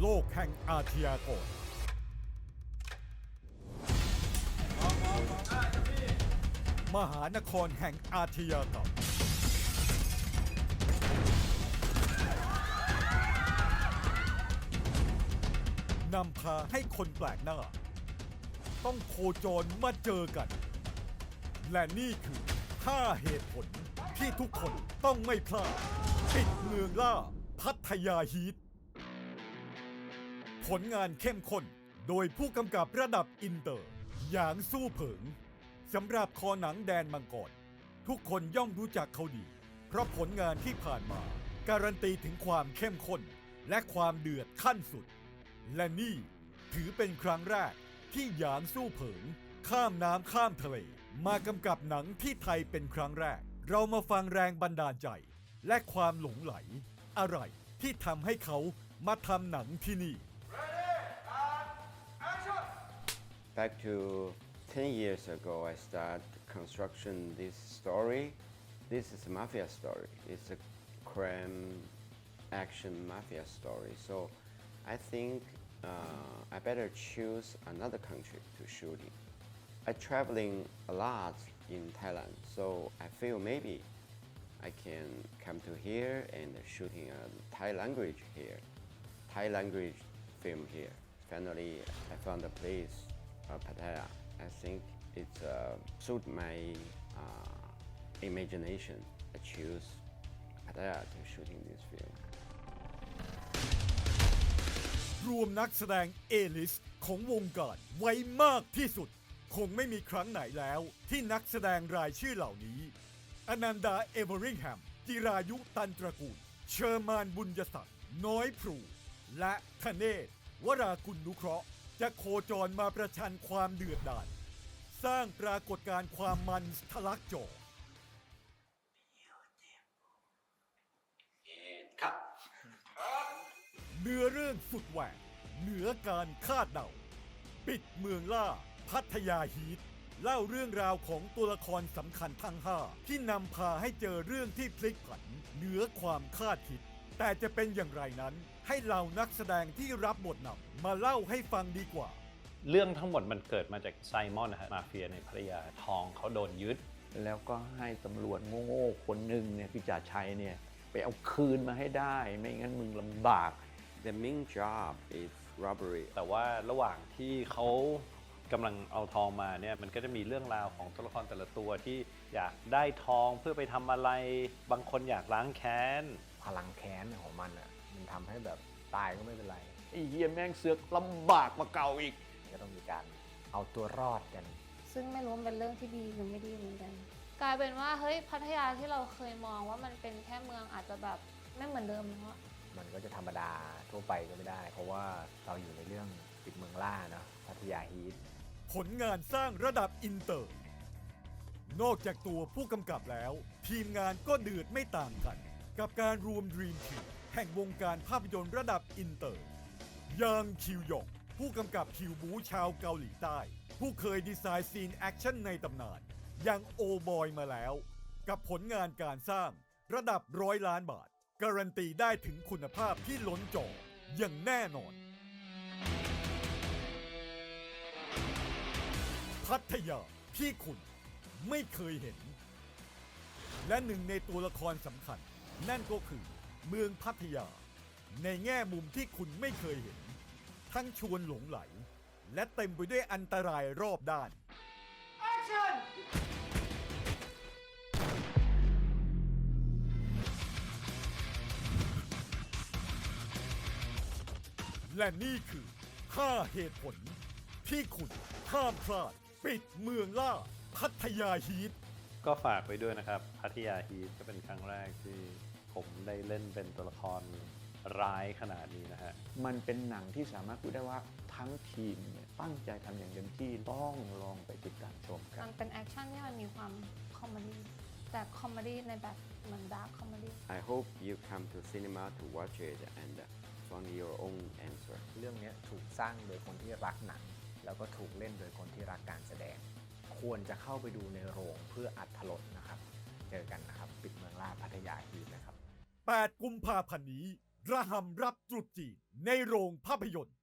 โลกแห่งอาชญากรมหานครแห่งอาชญากรรมนำพาให้คนแปลกหน้า ต้องโคจรมาเจอกัน และนี่คือ 5 เหตุผลที่ทุกคนต้องไม่พลาดปิดเมืองล่าพัทยาฮีท ผลงานเข้มข้นโดยผู้กำกับระดับอินเตอร์ หยางสู้เผิงสำหรับคอหนังแดนมังกรทุกคนย่อมรู้จักเขาดี เพราะผลงานที่ผ่านมา การันตีถึงความเข้มข้น และความเดือดขั้นสุด และนี่ถือเป็นครั้งแรกที่หยางสู้เผิง ข้ามน้ำข้ามทะเล มากำกับหนังที่ไทยเป็นครั้งแรก เรามาฟังแรงบันดาลใจ และความหลงไหล อะไรที่ทำให้เขามาทำหนังที่นี่ Back to 10 years ago, I started construction this story. This is a mafia story. It's a crime action mafia story. So I think uh, I better choose another country to shoot in. I traveling a lot in Thailand, so I feel maybe I can come to here and shooting a Thai language here, Thai language film here. Finally, I found a place, uh, Pattaya. I think it uh, suit my uh, imagination. I choose Pattaya to shooting this film. รวมนักแสดงเอลิสของวงการไว้มากที่สุด คงไม่มีครั้งไหนแล้วที่นักแสดงรายชื่อเหล่านี้ อนันดา เอเวอริงแฮม จิรายุตันตระกูล เชอร์มานบุญยศักดิ์น้อยพลูและธเนศวรากุลนุเคราะห์ จะโคจรมาประชันความเดือดดาลสร้างปรากฏการณ์ความมันทะลักจอเนื้อเรื่องสุดแหวกเหนือการคาดเดา ปิดเมืองล่า พัทยาฮีทเล่าเรื่องราวของตัวละครสำคัญทั้งห้าที่นำพาให้เจอเรื่องที่พลิกผันเหนือความคาดคิด แต่จะเป็นอย่างไรนั้น ให้เหล่านักแสดงที่รับบทนำมาเล่าให้ฟังดีกว่า เรื่องทั้งหมดมันเกิดมาจากไซมอนนะฮะมาเฟียในพัทยาทองเขาโดนยึด แล้วก็ให้ตำรวจโง่ๆคนหนึ่งเนี่ยคือจ่าชัยเนี่ยไปเอาคืนมาให้ได้ไม่งั้นมึงลำบาก The main job is robbery. แต่ว่าระหว่างที่เขากำลังเอาทองมาเนี่ยมันก็จะมีเรื่องราวของตัวละครแต่ละตัวที่อยากได้ทองเพื่อไปทำอะไร บางคนอยากล้างแค้น พลังแค้นของมันอะมันทำให้แบบตายก็ไม่เป็นไรไอ้เฮียแม่งเสือกลำบากกว่าเก่าอีกก็ต้องมีการเอาตัวรอดกัน ซึ่งไม่รู้ว่ามันเป็นเรื่องที่ดีหรือไม่ดีเหมือนกัน กลายเป็นว่าเฮ้ยพัทยาที่เราเคยมองว่ามันเป็นแค่เมืองอาจจะแบบไม่เหมือนเดิมแล้วอะมันก็จะธรรมดาทั่วไปก็ไม่ได้ เพราะว่าเราอยู่ในเรื่องปิดเมืองล่าเนาะพัทยาฮีทผลงานสร้างระดับอินเตอร์ นอกจากตัวผู้กำกับแล้ว ทีมงานก็เดือดไม่ต่างกัน กับการรวมดรีมทีมแห่งวงการภาพยนตร์ระดับอินเตอร์ ยางคิวหยงผู้กำกับคิวบูชาวเกาหลีใต้ ผู้เคยดีไซน์ซีนแอคชั่นในตำนานอย่างโอบอยมาแล้ว กับผลงานการสร้างระดับร้อยล้านบาท การันตีได้ถึงคุณภาพที่ล้นจออย่างแน่นอน พัทยาที่คุณไม่เคยเห็น และหนึ่งในตัวละครสำคัญ นั่นก็คือเมืองพัทยา ในแง่มุมที่คุณไม่เคยเห็น ทั้งชวนหลงไหล และเต็มไปด้วยอันตรายรอบด้านและนี่คือ 5 เหตุผล ที่คุณห้ามพลาด ปิดเมืองล่า พัทยาฮีท ก็ฝากไว้ด้วยนะครับพัทยาฮีทก็เป็นครั้งแรกที่ผมได้เล่นเป็นตัวละครร้ายขนาดนี้นะฮะ มันเป็นหนังที่สามารถพูดได้ว่าทั้งทีมเนี่ยตั้งใจทำอย่างเต็มที่ต้องลองไปติดตามชมครัมับนเป็นแอคชั่นที่มันมีความคอมเมดี้แต่คอมเมดี้ในแบบเหมือนดาร์คคอมเมดี้ I hope you come to cinema to watch it and find your own answer. เรื่องเนี้ยถูกสร้างโดยคนที่รักหนัง แล้วก็ถูกเล่นโดยคนที่รักการแสดง ควรจะเข้าไปดูในโรงเพื่ออัดถลดนะครับ เจอกันนะครับ ปิดเมืองล่าพัทยาฮีนะครับ 8 กุมภาพันธ์นี้ ระหำรับตรุษจีนในโรงภาพยนตร์